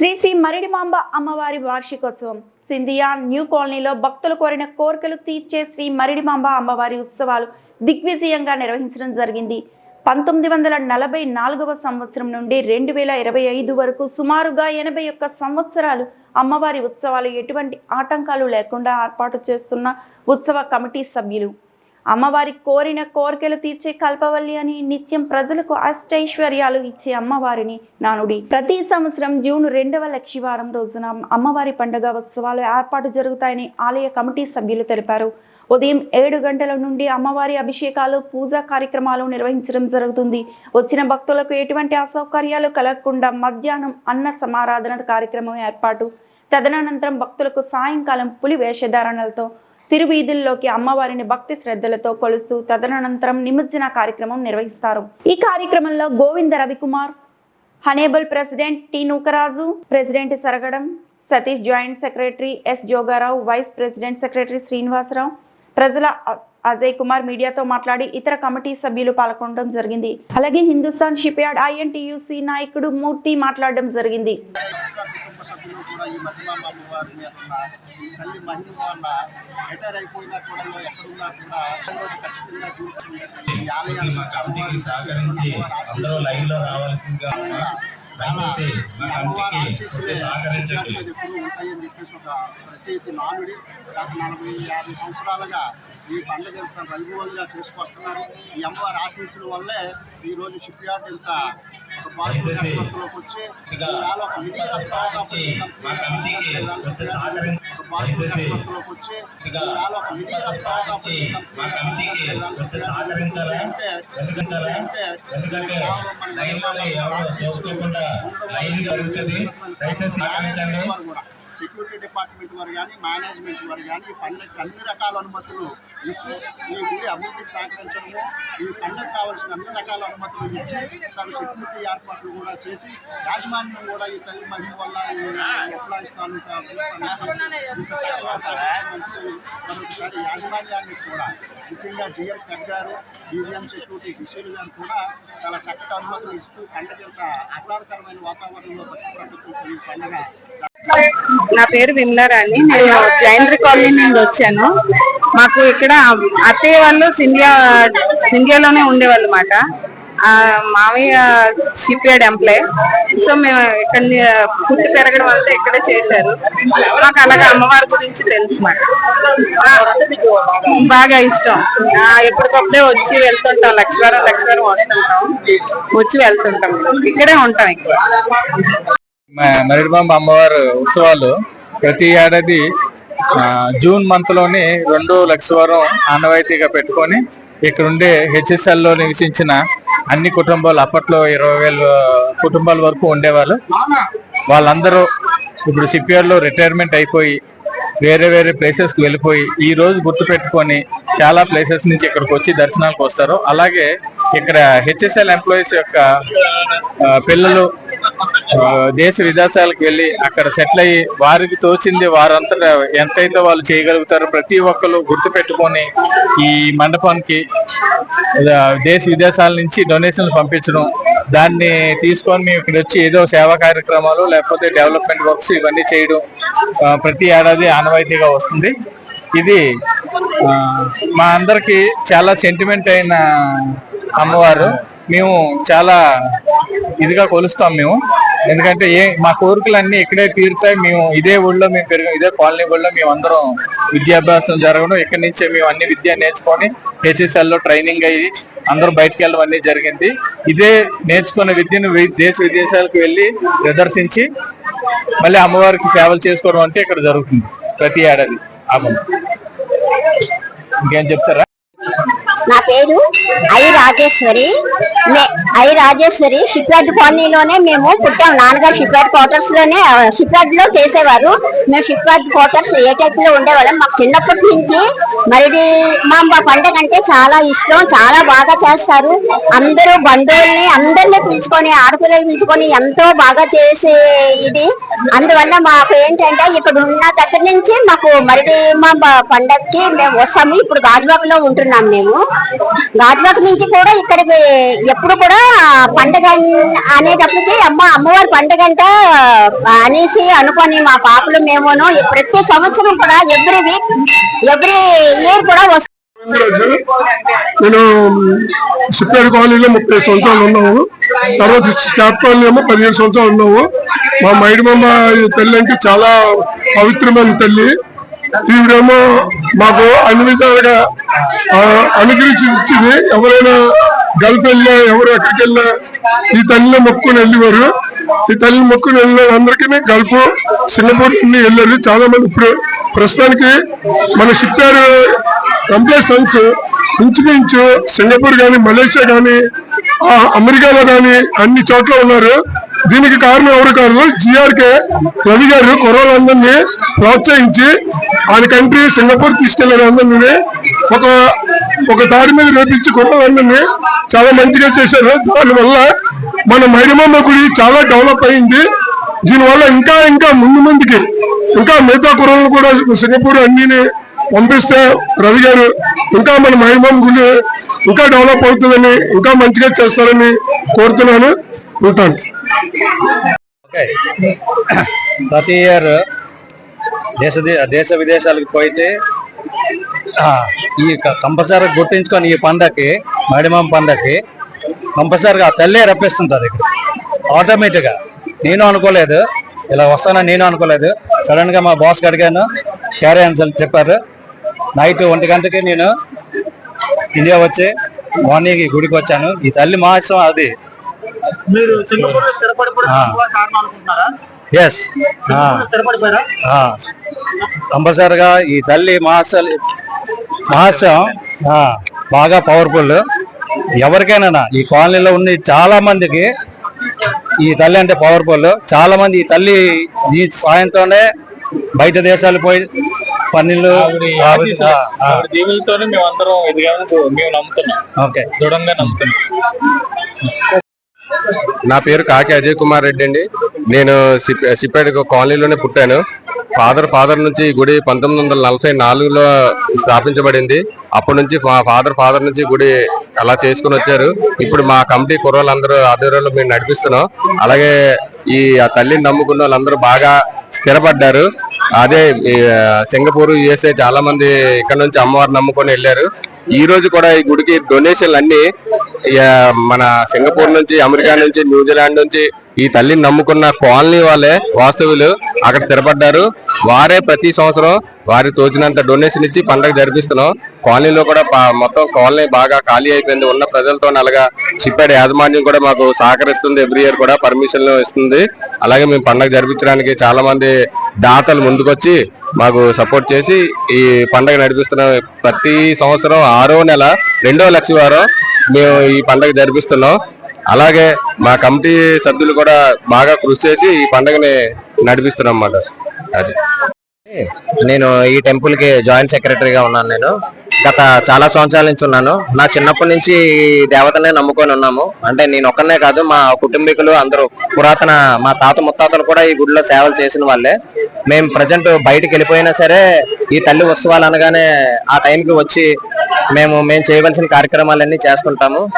శ్రీ శ్రీ మరిడిమాంబ అమ్మవారి వార్షికోత్సవం. సింధియా న్యూ కాలనీలో భక్తులు కోరిన కోరికలు తీర్చే శ్రీ మరిడిమాంబ అమ్మవారి ఉత్సవాలు దిగ్విజయంగా నిర్వహించడం జరిగింది. పంతొమ్మిది వందల నలభై నాలుగవ సంవత్సరం నుండి రెండు వేల ఇరవై ఐదు వరకు సుమారుగా ఎనభై ఒక్క సంవత్సరాలు అమ్మవారి ఉత్సవాలు ఎటువంటి ఆటంకాలు లేకుండా ఏర్పాటు చేస్తున్న ఉత్సవ కమిటీ సభ్యులు. అమ్మవారి కోరిన కోరికలు తీర్చే కల్పవల్లి అని నిత్యం ప్రజలకు అష్టైశ్వర్యాలు ఇచ్చే అమ్మవారిని నానుడి. ప్రతి సంవత్సరం జూన్ రెండవ లక్షివారం రోజున అమ్మవారి పండుగ ఉత్సవాలు ఏర్పాటు జరుగుతాయని ఆలయ కమిటీ సభ్యులు తెలిపారు. ఉదయం ఏడు గంటల నుండి అమ్మవారి అభిషేకాలు పూజా కార్యక్రమాలు నిర్వహించడం జరుగుతుంది. వచ్చిన భక్తులకు ఎటువంటి అసౌకర్యాలు కలగకుండా మధ్యాహ్నం అన్న సమారాధన కార్యక్రమం ఏర్పాటు. తదనంతరం భక్తులకు సాయంకాలం పులి వేషధారణలతో తిరువీధుల్లోకి అమ్మవారిని భక్తి శ్రద్ధలతో కొలుస్తూ తదనంతరం నిమజ్జన కార్యక్రమం నిర్వహిస్తారు. ఈ కార్యక్రమంలో Govinda Ravikumar honourable president T Nookaraju president Saragadam Satish joint secretary S Jogarao vice president secretary Srinivasarao ప్రజల అ- అజయ్ కుమార్ మీడియాతో మాట్లాడి ఇతర కమిటీ సభ్యులు పాల్గొనడం జరిగింది. అలాగే హిందుస్థాన్ షిప్ యార్డ్ ఐఎన్టీయూసీ నాయకుడు మూర్తి మాట్లాడడం జరిగింది. ఇంకా కూడా ఈ మధ్యమామ అమ్మవారి మీద ఉన్న తల్లి మహిమ వల్ల రిటైర్ అయిపోయినా కూడా ఎక్కడున్నా కూడా ఖచ్చితంగా చూసి ఈ ఆలయాన్ని సహకరించి అందరూ లైన్లో రావాల్సిందిగా అమ్మవారి ఉంటాయని చెప్పేసి ఒక ప్రత్యేక నానుడి గత నలభై యాభై సంవత్సరాలుగా ఈ పండుగ ఇంత వైభవంగా చేసుకొస్తున్నారు. ఈ అమ్మవారి ఆశీస్సుల వల్లే ఈ రోజు షిప్ యార్డ్ ఇంత ఒక పాజిటివ్ దయచేసి నెట్వర్క్లోకి వచ్చి ఒక మినీ రత్నావళి నుంచి మా కమిటీకి కొద్దిగా సహకరించి ఒక పాజిటివ్ దయచేసి నెట్వర్క్లోకి వచ్చి ఇవాళ ఒక ఎందుకంటే దయచేసి సెక్యూరిటీ డిపార్ట్మెంట్ వారు కానీ మేనేజ్మెంట్ వారు కానీ ఈ అన్ని రకాల అనుమతులు ఇస్తూ ఈ గుడి అభివృద్ధికి సహకరించడము ఈ పండుగకు కావాల్సిన అన్ని రకాల అనుమతులు ఇచ్చి తను సెక్యూరిటీ ఏర్పాట్లు కూడా చేసి యాజమాన్యం కూడా ఈ తల్లి మహిమ వల్ల ఎంప్లాయీస్ తాలూకా ఇంత చక్కగా సహకరిస్తున్నందుకు మరొకసారి యాజమాన్యాన్ని కూడా ముఖ్యంగా జిఎం పెగ్ గారు డీజీఎం సెక్యూరిటీ సుశీల్ గారు కూడా చాలా చక్కటి అనుమతులు ఇస్తూ పండుగ యొక్క ఆహ్లాదకరమైన వాతావరణంలో ప్రభుత్వం ఈ పండుగ నా పేరు విమలారాణి నేను జైంద్ర కాలనీ నుండి వచ్చాను. మాకు ఇక్కడ అత్తయ్య వాళ్ళు సింధియా సింధియాలోనే ఉండేవాళ్ళు అన్నమాట మామయ్య షిప్ యార్డ్ ఎంప్లాయ్. సో మేము ఇక్కడ పుట్టి పెరగడం వల్ల ఇక్కడే చేశారు. మాకు అలాగే అమ్మవారి గురించి తెలుసు మాట బాగా ఇష్టం. ఎప్పటికప్పుడే వచ్చి వెళ్తుంటాం. లక్ష్మీవారం లక్ష్మీవారం వస్తుంటాం. వచ్చి వెళ్తుంటాం. ఇక్కడే ఉంటాం ఇక్కడ మరిడిబాంబ అమ్మవారు ఉత్సవాలు ప్రతి ఏడాది జూన్ మంత్లోని రెండో లక్షవారం ఆనవాయితీగా పెట్టుకొని ఇక్కడ ఉండే హెచ్ఎస్ఎల్లో నివసించిన అన్ని కుటుంబాలు అప్పట్లో ఇరవై వేల కుటుంబాల వరకు ఉండేవాళ్ళు. వాళ్ళందరూ ఇప్పుడు సిపిఆర్ రిటైర్మెంట్ అయిపోయి వేరే వేరే ప్లేసెస్కి వెళ్ళిపోయి ఈ రోజు గుర్తు పెట్టుకొని చాలా ప్లేసెస్ నుంచి ఇక్కడికి వచ్చి దర్శనానికి వస్తారు. అలాగే ఇక్కడ హెచ్ఎస్ఎల్ ఎంప్లాయీస్ యొక్క పిల్లలు దేశ విదేశాలకు వెళ్ళి అక్కడ సెటిల్ అయ్యి వారికి తోచింది వారంతా ఎంతైతే వాళ్ళు చేయగలుగుతారో ప్రతి ఒక్కరు గుర్తు పెట్టుకొని ఈ మండపానికి దేశ విదేశాల నుంచి డొనేషన్లు పంపించడం దాన్ని తీసుకొని మేము ఇక్కడ వచ్చి ఏదో సేవా కార్యక్రమాలు లేకపోతే డెవలప్మెంట్ వర్క్స్ ఇవన్నీ చేయడం ప్రతి ఏడాది ఆనవాయితీగా వస్తుంది. ఇది మా అందరికి చాలా సెంటిమెంట్ అయిన అమ్మవారు. మేము చాలా ఇదిగా కొలుస్తాం మేము. ఎందుకంటే ఏ మా కోరికలన్నీ ఇక్కడే తీరుతాయి. మేము ఇదే ఊళ్ళో మేము పెరిగాం ఇదే కాలనీ ఊళ్ళో మేము అందరం విద్యాభ్యాసం జరగడం ఇక్కడి నుంచే మేము అన్ని విద్య నేర్చుకొని హెచ్ఎస్ఎల్లో ట్రైనింగ్ అయ్యి అందరూ బయటకు వెళ్ళడం అన్ని జరిగింది. ఇదే నేర్చుకున్న విద్యను దేశ విదేశాలకు వెళ్ళి ప్రదర్శించి మళ్ళీ అమ్మవారికి సేవలు చేసుకోవడం అంటే ఇక్కడ జరుగుతుంది. ప్రతి ఏడాది అమ్మ ఇంకేం చెప్తారా? నా పేరు ఐ రాజేశ్వరి. మే- ఐ రాజేశ్వరి షిప్యార్డ్ కాలనీలోనే మేము పుట్టాం. నాన్నగారు షిప్యార్డ్ క్వార్టర్స్లోనే షిప్యార్డ్లో చేసేవారు. మేము షిప్యార్డ్ క్వార్టర్స్ ఏ టైప్లో ఉండేవాళ్ళం. మాకు చిన్నప్పటి నుంచి మరి మా పండగ అంటే చాలా ఇష్టం. చాలా బాగా చేస్తారు. అందరూ బంధువుల్ని అందరినీ పిలుచుకొని ఆడపిల్లలు పిలుచుకొని ఎంతో బాగా చేసే ఇది. అందువల్ల మాకు ఏంటంటే ఇక్కడ ఉన్న దగ్గర నుంచి మాకు మరిడి మా పండగకి మేము వస్తాము. ఇప్పుడు గాజువాకలో ఉంటున్నాం మేము. ఘాట్లోకి నుంచి కూడా ఇక్కడికి ఎప్పుడు కూడా పండగ అనేటప్పటికి అమ్మ అమ్మవారి పండగంట అనేసి అనుకొని మా పాపలు మేమును ప్రతి సంవత్సరం కూడా ఎవ్రీ వీక్ ఎవ్రీ ఇయర్ కూడా వస్తాం నేను సిప్పేడు కాలనీలో ముప్పై సంవత్సరాలు ఉన్నాము తర్వాత స్టాప్ కాలనీ ఏమో పదిహేను సంవత్సరాలు ఉన్నాము మా మైడిమమ్మ తల్లి అంటే చాలా పవిత్రమైన తల్లి. ఈవిడేమో మాకు అన్ని విధాలుగా అనుగ్రహించింది ఎవరైనా గల్ఫ్ వెళ్ళినా ఎవరు ఎక్కడికి వెళ్ళినా ఈ తల్లిని మొక్కుని వెళ్ళేవారు. ఈ తల్లిని మొక్కుని వెళ్ళిన అందరికీ గల్ఫ్ సింగపూర్ అన్ని వెళ్ళారు. చాలా మంది ఇప్పుడు ప్రస్తుతానికి మన షిప్యార్ ఎంప్లాయ్ సన్స్ ఇంచుమించు సింగపూర్ కానీ మలేషియా కానీ అమెరికాలో కానీ అన్ని చోట్ల ఉన్నారు. దీనికి కారణం ఎవరు కాదు జిఆర్కే రవి గారు కుర్రోళ్ళందరినీ ప్రోత్సహించి ఆయన కంట్రీ సింగపూర్ తీసుకెళ్ళారు అందరినీ. ఒక ఒక దారి మీద రేపించి కుర్రోళ్ళందరినీ చాలా మంచిగా చేశారు. దానివల్ల మన మైడమమ్మ గుడి చాలా డెవలప్ అయింది. దీనివల్ల ఇంకా ఇంకా ముందు ముందుకి ఇంకా మిగతా కుర్రలను కూడా సింగపూర్ అన్ని పంపిస్తే రవి గారు ఇంకా మన మహిమం గుడి ఇంకా డెవలప్ అవుతుందని ఇంకా మంచిగా చేస్తారని కోరుతున్నాను. ఉంటాను. ప్రతి ఇయర్ దేశ దేశ విదేశాలకు పోయితే ఈ కంపల్సరీ గుర్తించుకొని ఈ పండగకి మడిమం పండగకి కంపల్సరీగా తల్లే రప్పిస్తుంటారు ఇక్కడ ఆటోమేటిక్గా. నేను అనుకోలేదు. ఇలా వస్తానని నేను అనుకోలేదు. సడన్గా మా బాస్ అడిగాను. క్యారీ ఆన్సర్ చెప్పారు. నైట్ ఒంటి గంటకి నేను ఇండియా వచ్చి మార్నింగ్ గుడికి వచ్చాను. ఈ తల్లి మహోత్సవం అది. ఎస్ కంపల్సరిగా ఈ తల్లి మహోత్సవం ఆ, బాగా పవర్ఫుల్ ఎవరికైనా ఈ కాలనీలో ఉన్న చాలా మందికి ఈ తల్లి అంటే పవర్ఫుల్ చాలా మంది ఈ తల్లి ఈ సాయంతోనే బయట దేశాలు పోయి పన్నీళ్ళు జీవులతోనే మేము అందరం మేము నమ్ముతున్నాం. ఓకే. దృఢంగా నమ్ముతున్నాం. నా పేరు కాకి అజయ్ కుమార్ రెడ్డి అండి. నేను సిప్- సిప్పేట కాలనీలోనే పుట్టాను. ఫాదర్ ఫాదర్ నుంచి గుడి పంతొమ్మిది వందల నలభై నాలుగులో స్థాపించబడింది. అప్పటి నుంచి మా ఫాదర్ ఫాదర్ నుంచి గుడి అలా చేసుకుని వచ్చారు. ఇప్పుడు మా కమిటీ కుర్రోళ్ళందరూ ఆధ్వర్యంలో మేము నడిపిస్తున్నాం. అలాగే ఈ ఆ తల్లిని నమ్ముకున్న వాళ్ళందరూ బాగా స్థిరపడ్డారు. అదే సింగపూర్ యుఎస్ఏ చాలా మంది ఇక్కడ నుంచి అమ్మవారిని నమ్ముకొని వెళ్ళారు. ఈ రోజు కూడా ఈ గుడికి డొనేషన్లు అన్ని మన సింగపూర్ నుంచి అమెరికా నుంచి న్యూజిలాండ్ నుంచి ఈ తల్లిని నమ్ముకున్న కాలనీ వాళ్ళే వాస్తవులు అక్కడ స్థిరపడ్డారు. వారే ప్రతి సంవత్సరం వారి తోచినంత డొనేషన్ ఇచ్చి పండగ జరిపిస్తున్నాం. కాలనీలో కూడా మొత్తం కాలనీ బాగా ఖాళీ అయిపోయింది. ఉన్న ప్రజలతో అలాగా చిప్పాడు యాజమాన్యం కూడా మాకు సహకరిస్తుంది. ఎవ్రీ ఇయర్ కూడా పర్మిషన్లు ఇస్తుంది. అలాగే మేము పండగ జరిపించడానికి చాలా మంది దాతలు ముందుకొచ్చి మాకు సపోర్ట్ చేసి ఈ పండుగ నడిపిస్తున్నాం ప్రతి సంవత్సరం ఆరో నెల రెండో లక్ష వారం మేము ఈ పండగ జరిపిస్తున్నాం. అలాగే మా కమిటీ సభ్యులు కూడా బాగా కృషి చేసి ఈ పండుగని నడిపిస్తున్నాం అన్నమాట. అది. నేను ఈ టెంపుల్కి జాయింట్ సెక్రటరీగా ఉన్నాను నేను. గత చాలా సంవత్సరాల నుంచి ఉన్నాను. నా చిన్నప్పటి నుంచి ఈ దేవతనే నమ్ముకొని ఉన్నాము. అంటే నేను ఒక్కనే కాదు మా కుటుంబీకులు అందరూ పురాతన మా తాత ముత్తాతలు కూడా ఈ గుడిలో సేవలు చేసిన వాళ్ళే. మేము ప్రజెంట్ బయటకు వెళ్ళిపోయినా సరే ఈ తల్లి ఉత్సవాలు అనగానే ఆ టైంకి వచ్చి మేము మేము చేయవలసిన కార్యక్రమాలన్నీ చేస్తుంటాము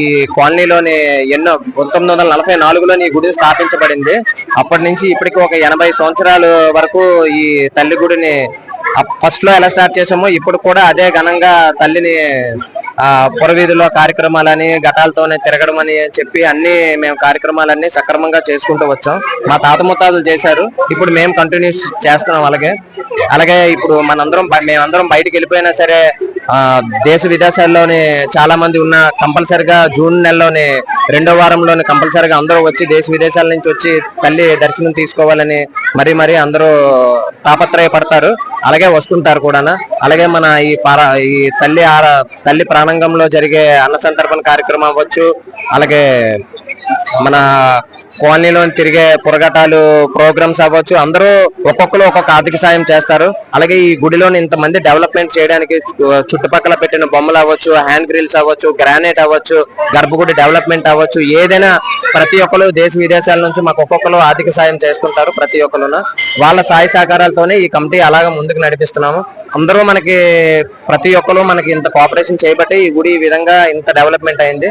ఈ కాలనీలోని ఎన్నో పంతొమ్మిది వందల నలభై నాలుగులోని ఈ గుడి స్థాపించబడింది. అప్పటి నుంచి ఇప్పటికి ఒక ఎనభై సంవత్సరాల వరకు ఈ తల్లి గుడిని ఫస్ట్లో ఎలా స్టార్ట్ చేసామో ఇప్పుడు కూడా అదే ఘనంగా తల్లిని పురవీధిలో కార్యక్రమాలని ఘటాలతోనే తిరగడం అని చెప్పి అన్ని మేము కార్యక్రమాలన్నీ సక్రమంగా చేసుకుంటూ వచ్చాం. మా తాత ముత్తాతలు చేశారు. ఇప్పుడు మేము కంటిన్యూ చేస్తున్నాం అలాగే. అలాగే ఇప్పుడు మనందరం మేమందరం బయటకు వెళ్ళిపోయినా సరే ఆ దేశ విదేశాల్లోని చాలా మంది ఉన్న కంపల్సరిగా జూన్ నెలలోని రెండో వారంలోని కంపల్సరిగా అందరూ వచ్చి దేశ విదేశాల నుంచి వచ్చి తల్లి దర్శనం తీసుకోవాలని మరీ మరీ అందరూ తాపత్రయపడతారు. అలాగే వస్తుంటారు కూడా అలాగే మన ఈ పార ఈ తల్లి ఆరా తల్లి ప్రాణంగంలో జరిగే అన్న సంతర్పణ కార్యక్రమం అవ్వచ్చు అలాగే మన కాలనీలో తిరిగే పురగటాలు ప్రోగ్రామ్స్ అవ్వచ్చు. అందరూ ఒక్కొక్కరు ఒక్కొక్క ఆర్థిక సాయం చేస్తారు. అలాగే ఈ గుడిలోని ఇంతమంది డెవలప్మెంట్ చేయడానికి చుట్టుపక్కల పెట్టిన బొమ్మలు అవ్వచ్చు హ్యాండ్ గ్రిల్స్ అవ్వచ్చు గ్రానైట్ అవ్వచ్చు గర్భగుడి డెవలప్మెంట్ అవ్వచ్చు. ఏదైనా ప్రతి ఒక్కరు దేశ విదేశాల నుంచి మాకు ఒక్కొక్కరు ఆర్థిక సాయం చేసుకుంటారు ప్రతి ఒక్కరు వాళ్ళ సాయ సహకారాలతోనే ఈ కమిటీ అలాగా ముందుకు నడిపిస్తున్నాము. అందరూ మనకి ప్రతి ఒక్కరు మనకి ఇంత కోఆపరేషన్ చేయబట్టి ఈ గుడి ఈ విధంగా ఇంత డెవలప్మెంట్ అయింది.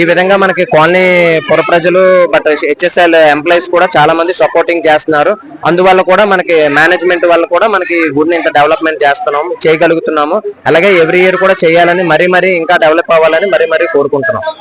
ఈ విధంగా మనకి కాలనీ పుర ప్రజలు బట్ హెచ్ఎస్ఎల్ ఎంప్లాయీస్ కూడా చాలా మంది సపోర్టింగ్ చేస్తున్నారు. అందువల్ల కూడా మనకి మేనేజ్మెంట్ వల్ల కూడా మనకి ఈ గుడిని ఇంత డెవలప్మెంట్ చేస్తున్నాం చేయగలుగుతున్నాము. అలాగే ఎవ్రీ ఇయర్ కూడా చేయాలని మరీ మరీ ఇంకా డెవలప్ అవ్వాలని మరీ మరీ కోరుకుంటున్నాం.